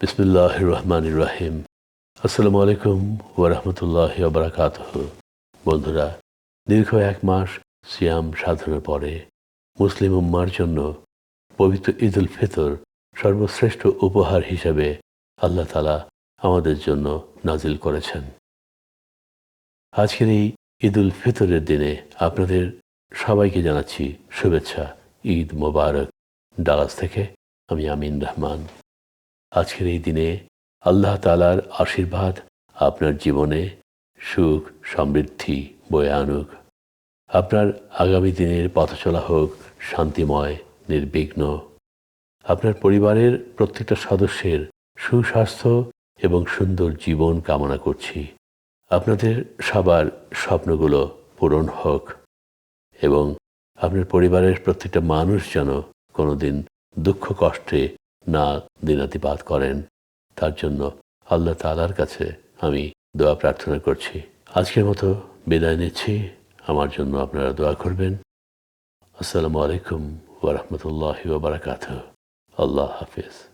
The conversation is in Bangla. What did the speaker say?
বিসমুল্লাহ রহমান রাহিম আসসালামু আলাইকুম ওরহমতুল্লাহ বারাকাত বন্ধুরা, দীর্ঘ এক মাস সিয়াম সাধনার পরে মুসলিম উম্মার জন্য পবিত্র ঈদ উল ফিতর সর্বশ্রেষ্ঠ উপহার হিসাবে আল্লাহ তালা আমাদের জন্য নাজিল করেছেন। আজকের এই ঈদ উল ফিতরের দিনে আপনাদের সবাইকে জানাচ্ছি শুভেচ্ছা, ঈদ মোবারক। ডালাস থেকে আমি আমিন রহমান। আজকের এই দিনে আল্লাহ তালার আশীর্বাদ আপনার জীবনে সুখ, সমৃদ্ধি বয়ে আনুক। আপনার আগামী দিনের পথ চলা হোক শান্তিময়, নির্বিঘ্ন। আপনার পরিবারের প্রত্যেকটা সদস্যের সুস্বাস্থ্য এবং সুন্দর জীবন কামনা করছি। আপনাদের সবার স্বপ্নগুলো পূরণ হোক এবং আপনার পরিবারের প্রত্যেকটা মানুষ যেন কোনোদিন দুঃখ কষ্টে না দিনাতিপাত করেন। তার জন্য আল্লাহ তালার কাছে আমি দোয়া প্রার্থনা করছি। আজকের মতো বিদায় নিচ্ছি। আমার জন্য আপনারা দোয়া করবেন। আসসালামু আলাইকুম ওরহমতুল্লাহ বারাকাত আল্লাহ হাফিজ।